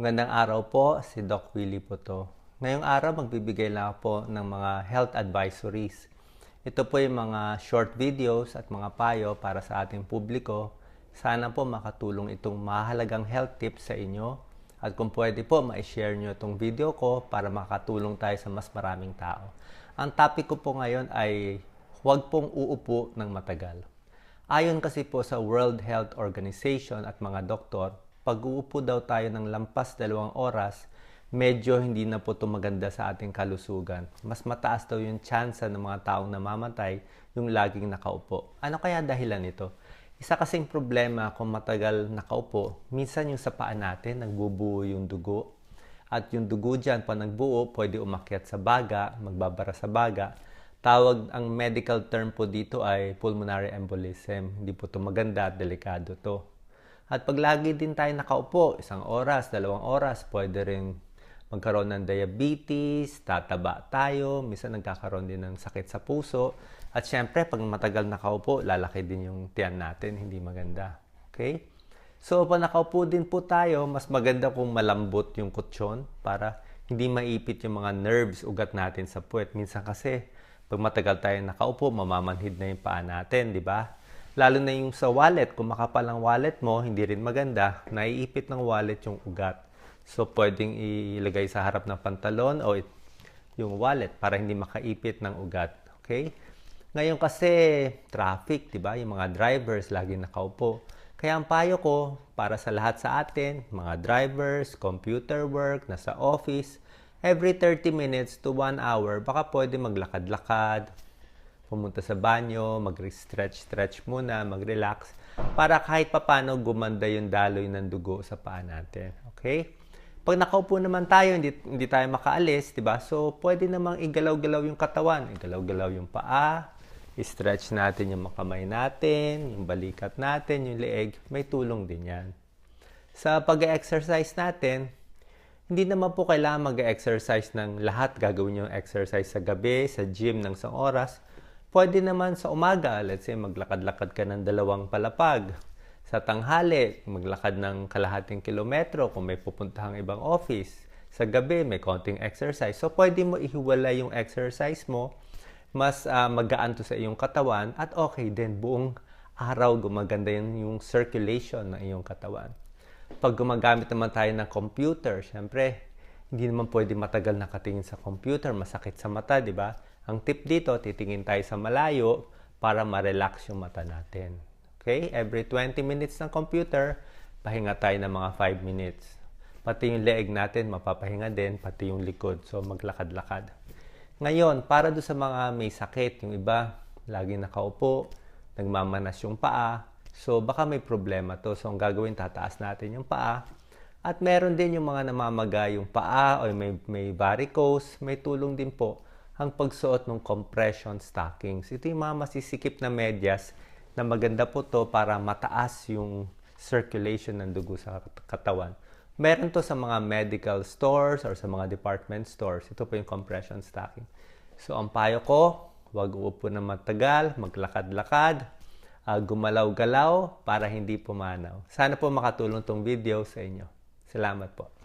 Magandang araw po, si Doc Willie po to. Ngayong araw magbibigay lang po ng mga health advisories. Ito po yung mga short videos at mga payo para sa ating publiko. Sana po makatulong itong mahalagang health tips sa inyo. At kung pwede po, ma-share nyo itong video ko para makatulong tayo sa mas maraming tao. Ang topic ko po ngayon ay huwag pong uupo ng matagal. Ayon kasi po sa World Health Organization at mga doktor, pag uupo daw tayo ng lampas dalawang oras, medyo hindi na po ito maganda sa ating kalusugan. Mas mataas daw yung chance ng mga taong namamatay yung laging nakaupo. Ano kaya dahilan nito? Isa kasing problema kung matagal nakaupo, minsan yung sa paa natin, nagbubuo yung dugo. At yung dugo dyan, pag nagbuo, pwede umakyat sa baga, magbabara sa baga. Tawag, ang medical term po dito ay pulmonary embolism. Hindi po ito maganda delikado to. At pag lagi din tayo nakaupo, isang oras, dalawang oras, pwede rin magkaroon ng diabetes, tataba tayo, minsan nagkakaroon din ng sakit sa puso. At syempre, pag matagal nakaupo, lalaki din yung tiyan natin, hindi maganda. Okay? So, pag nakaupo din po tayo, mas maganda kung malambot yung kutsyon para hindi maipit yung mga nerves, ugat natin sa puwet. Minsan kasi, pag matagal tayo nakaupo, mamamanhid na yung paa natin, di ba? Lalo na yung sa wallet, kung makapal ang wallet mo, hindi rin maganda, naiipit ng wallet yung ugat. So, pwedeng ilagay sa harap ng pantalon o yung wallet para hindi makaipit ng ugat. Okay? Ngayon kasi traffic, 'di ba? Yung mga drivers lagi nakaupo. Kaya ang payo ko para sa lahat sa atin, mga drivers, computer work, nasa office, every 30 minutes to 1 hour, baka pwede maglakad-lakad, pumunta sa banyo, mag-stretch-stretch muna, mag-relax, para kahit papano gumanda yung daloy ng dugo sa paa natin. Okay? Pag nakaupo naman tayo, hindi, hindi tayo makaalis, di ba? So, pwede namang igalaw-galaw yung katawan, igalaw-galaw yung paa, i-stretch natin yung makamay natin, yung balikat natin, yung leeg, may tulong din yan. Sa pag-exercise natin, hindi naman po kailangan mag-exercise ng lahat. Gagawin yung exercise sa gabi, sa gym ng isang oras. Pwede naman sa umaga, let's say maglakad-lakad ka ng dalawang palapag. Sa tanghali, maglakad ng kalahating kilometro kung may pupuntahang ibang office. Sa gabi, may konting exercise. So, pwede mo ihiwala yung exercise mo mas uh, magaan to sa iyong katawan at okay din buong araw gumaganda yun yung circulation ng iyong katawan. Pag gumagamit naman tayo ng computer, syempre, hindi naman pwede matagal nakatingin sa computer, masakit sa mata, di ba? Ang tip dito, titingin tayo sa malayo para ma-relax yung mata natin. Okay? Every 20 minutes ng computer, pahinga tayo ng mga 5 minutes. Pati yung leeg natin, mapapahinga din, pati yung likod. So, maglakad-lakad. Ngayon, para do sa mga may sakit, yung iba, laging nakaupo, nagmamanas yung paa, so baka may problema to. So, ang gagawin, tataas natin yung paa. At meron din yung mga namamaga yung paa o may, may varicose, may tulong din po ang pagsuot ng compression stockings. Ito yung mga masisikip na medyas na maganda po to para mataas yung circulation ng dugo sa katawan. Meron to sa mga medical stores or sa mga department stores. Ito po yung compression stocking. So, ang payo ko, huwag uupo na matagal, maglakad-lakad, uh, gumalaw-galaw para hindi pumanaw. Sana po makatulong tong video sa inyo. Salamat po.